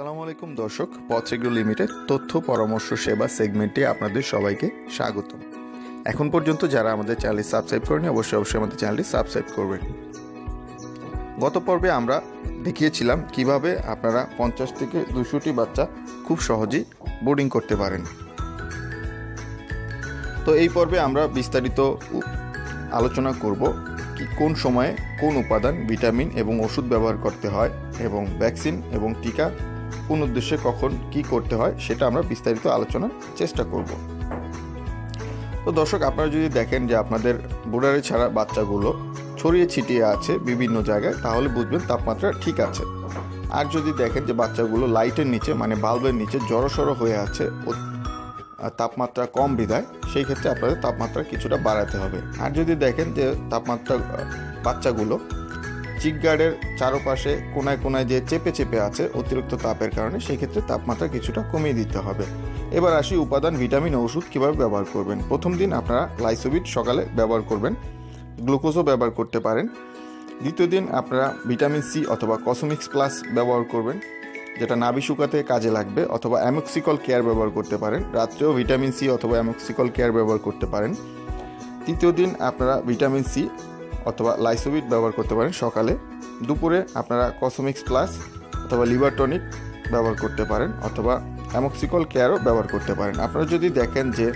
আসসালামু আলাইকুম দর্শক পথেগ্রো লিমিটেড তথ্য, পরামর্শ, সেবা সেগমেন্টে আপনাদের সবাইকে স্বাগতম। এখন পর্যন্ত যারা আমাদের চ্যানেলটি সাবস্ক্রাইব করেনি অবশ্যই অবশ্যই আমাদের চ্যানেলটি সাবস্ক্রাইব করবেন। গত পর্বে আমরা দেখিয়েছিলাম কীভাবে আপনারা পঞ্চাশ থেকে দুশোটি বাচ্চা খুব সহজেই বোর্ডিং করতে পারেন। তো এই পর্বে আমরা বিস্তারিত আলোচনা করব কি কোন সময়ে কোন উপাদান, ভিটামিন এবং ওষুধ ব্যবহার করতে হয় এবং ভ্যাকসিন এবং টিকা কোন উদ্দেশ্যে কখন কি করতে হয় সেটা আমরা বিস্তারিত আলোচনার চেষ্টা করব। তো দর্শক, আপনারা যদি দেখেন যে আপনাদের বুড়ারে ছাড়া বাচ্চাগুলো ছড়িয়ে ছিটিয়ে আছে বিভিন্ন জায়গায়, তাহলে বুঝবেন তাপমাত্রা ঠিক আছে। আর যদি দেখেন যে বাচ্চাগুলো লাইটের নিচে মানে বাল্বের নিচে জড়সড় হয়ে আছে তাপমাত্রা কম বিধায়, সেই ক্ষেত্রে আপনাদের তাপমাত্রা কিছুটা বাড়াতে হবে। আর যদি দেখেন যে তাপমাত্রা, বাচ্চাগুলো চিক গার্ডের চারপাশে কোনায় কোনায় যে চেপে চেপে আছে অতিরিক্ত তাপের কারণে সেই ক্ষেত্রে তাপমাত্রা কিছুটা কমিয়ে দিতে হবে। এবার আসি উপাদান, ভিটামিন, ওষুধ কীভাবে ব্যবহার করবেন? প্রথম দিন আপনারা লাইসোবিট সকালে ব্যবহার করবেন, গ্লুকোজও ব্যবহার করতে পারেন। দ্বিতীয় দিন আপনারা ভিটামিন সি অথবা কসমিক্স প্লাস ব্যবহার করবেন, যেটা নাভি শুকাতে কাজে লাগবে অথবা অ্যামক্সিকল কেয়ার ব্যবহার করতে পারেন। রাত্রেও ভিটামিন সি অথবা অ্যামক্সিকল কেয়ার ব্যবহার করতে পারেন। তৃতীয় দিন আপনারা ভিটামিন সি অথবা লাইসোবিট ব্যবহার করতে পারেন সকালে। দুপুরে আপনারা কসমিক্স প্লাস অথবা লিভার টনিক ব্যবহার করতে পারেন অথবা অ্যামক্সিকল কেয়ারও ব্যবহার করতে পারেন। আপনারা যদি দেখেন যে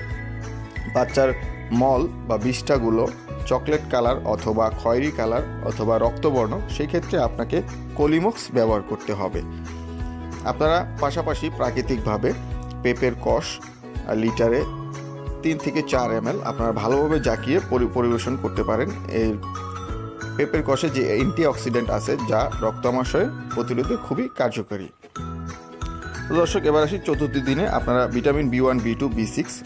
বাচ্চার মল বা বিষ্ঠাগুলো চকলেট কালার অথবা খয়েরি কালার অথবা রক্তবর্ণ সেই ক্ষেত্রে আপনাকে কলিমক্স ব্যবহার করতে হবে। আপনারা পাশাপাশি প্রাকৃতিকভাবে পেঁপের কষ, লিটারে তিন থেকে চার এম আপনারা ভালোভাবে জাকিয়ে পরি- পরিবেশন করতে পারেন। এই পেঁপের কষে যে অ্যান্টিঅক্সিডেন্ট আছে, যা রক্তামাশয় প্রতিরোধে খুবই কার্যকরী। দর্শক, এবার আসি চতুর্থ দিনে। আপনারা vitamin B one, B two, B six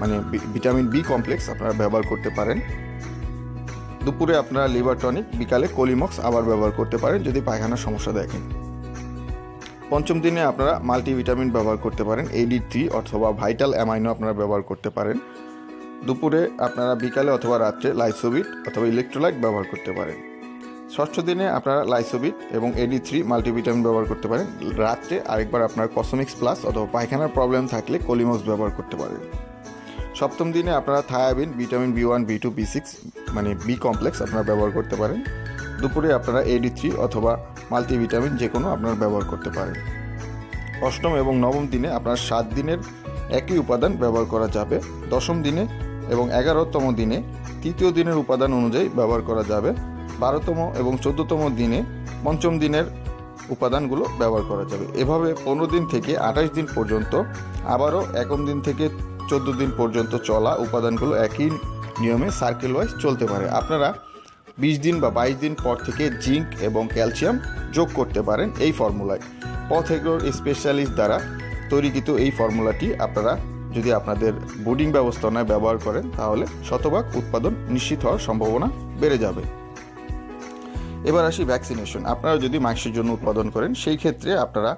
মানে ভিটামিন বি কমপ্লেক্স আপনারা ব্যবহার করতে পারেন। দুপুরে আপনারা লিভার টনিক, বিকালে কোলিমক্স আবার ব্যবহার করতে পারেন যদি পায়খানার সমস্যা দেখেন। পঞ্চম দিনে আপনারা মাল্টিভিটামিন ব্যবহার করতে পারেন এডি থ্রি অথবা ভাইটাল অ্যামাইনো আপনারা ব্যবহার করতে পারেন। দুপুরে আপনারা বিকালে অথবা রাত্রে লাইসোবিট অথবা ইলেকট্রোলাইট ব্যবহার করতে পারেন। ষষ্ঠ দিনে আপনারা লাইসোবিট এবং এডি থ্রি মাল্টিভিটামিন ব্যবহার করতে পারেন। রাত্রে আরেকবার আপনার কসমিক্স প্লাস অথবা পায়খানার প্রবলেম থাকলে কোলিমক্স ব্যবহার করতে পারেন। সপ্তম দিনে আপনারা থায়াবিন vitamin B one B two B six মানে বি কমপ্লেক্স আপনারা ব্যবহার করতে পারেন। দুপুরে আপনারা এডি থ্রি অথবা মাল্টিভিটামিন যে কোনো আপনার ব্যবহার করতে পারেন। অষ্টম এবং নবম দিনে আপনার সাত দিনের একই উপাদান ব্যবহার করা যাবে। দশম দিনে এবং এগারোতম দিনে তৃতীয় দিনের উপাদান অনুযায়ী ব্যবহার করা যাবে। বারোতম এবং চোদ্দতম দিনে পঞ্চম দিনের উপাদানগুলো ব্যবহার করা যাবে। এভাবে পনেরো দিন থেকে আঠাশ দিন পর্যন্ত, আবারও একম দিন থেকে চোদ্দ দিন পর্যন্ত চলা উপাদানগুলো একই নিয়মে সার্কেল ওয়াইজ চলতে পারে। আপনারা বিশ দিন বা বাইশ দিন পর থেকে জিঙ্ক এবং ক্যালসিয়াম যোগ করতে পারেন এই ফর্মুলায়। পথ এগ্রোর স্পেশালিস্ট দ্বারা তৈরিকৃত এই ফর্মুলাটি আপনারা যদি আপনাদের বোর্ডিং ব্যবস্থাপনায় ব্যবহার করেন, তাহলে শতভাগ উৎপাদন নিশ্চিত হওয়ার সম্ভাবনা বেড়ে যাবে। এবার আসি ভ্যাকসিনেশন আপনারা যদি মাংসের জন্য উৎপাদন করেন, সেই ক্ষেত্রে আপনারা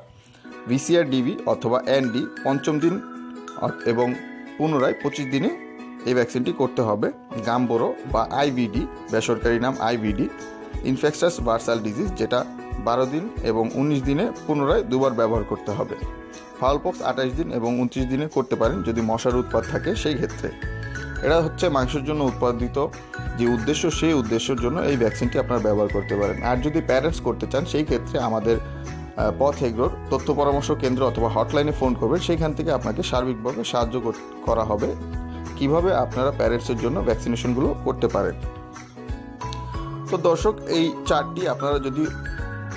ভিসিআর ডিবি অথবা এনডি পঞ্চম দিন এবং পুনরায় পঁচিশ দিনে এই ভ্যাকসিনটি করতে হবে। গাম্বোরো বা আইভিডি বেসরকারি নাম আইভিডি ইনফেকশাস ভার্সাল ডিজিজ যেটা বারো দিন এবং উনিশ দিনে পুনরায় দুবার ব্যবহার করতে হবে। ফাউলপক্স আঠাশ দিন এবং উনত্রিশ দিনে করতে পারেন যদি মশার উৎপাদ থাকে সেই ক্ষেত্রে। এরা হচ্ছে মাংসের জন্য উৎপাদিত যে উদ্দেশ্য, সেই উদ্দেশ্যের জন্য এই ভ্যাকসিনটি আপনারা ব্যবহার করতে পারেন। আর যদি প্যারেন্টস করতে চান, সেই ক্ষেত্রে আমাদের পথ এগ্রোর তথ্য পরামর্শ কেন্দ্র অথবা হটলাইনে ফোন করবেন। সেইখান থেকে আপনাকে সার্বিকভাবে সাহায্য করা হবে। কীভাবে আপনারা প্যারেন্টসের জন্য ভ্যাকসিনেশনগুলো করতে পারেন? তো দর্শক, এই চারটি আপনারা যদি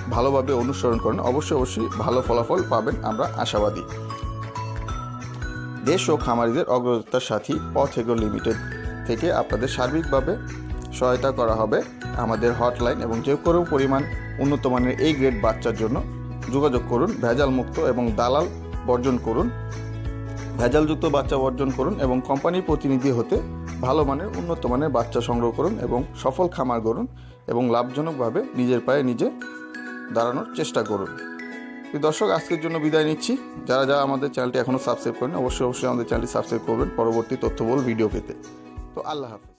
ভালোভাবে অনুসরণ করেন, অবশ্যই অবশ্যই ভালো ফলাফল পাবেন আমরা আশাবাদী। দেশ ও খামারিদের অগ্রতার সাথী পথ এগ্রো লিমিটেড থেকে আপনাদের সার্বিকভাবে সহায়তা করা হবে আমাদের হটলাইন এবং যে কোনো পরিমাণ উন্নত মানের এই গ্রেড বাচ্চার জন্য যোগাযোগ করুন ভেজাল মুক্ত এবং দালাল বর্জন করুন। ভেজালযুক্ত বাচ্চা বর্জন করুন এবং কোম্পানির প্রতিনিধি হতে ভালো মানের, উন্নত মানের বাচ্চা সংগ্রহ করুন এবং সফল খামার গড়ুন এবং লাভজনকভাবে নিজের পায়ে নিজে দাঁড়ানোর চেষ্টা করুন। দর্শক, আজকের জন্য বিদায় নিচ্ছি। যারা যারা আমাদের চ্যানেলটি এখনও সাবস্ক্রাইব করেন অবশ্যই অবশ্যই আমাদের চ্যানেলটি সাবস্ক্রাইব করবেন। পরবর্তী তথ্যবল ভিডিও পেতে। তো আল্লাহ হাফেজ।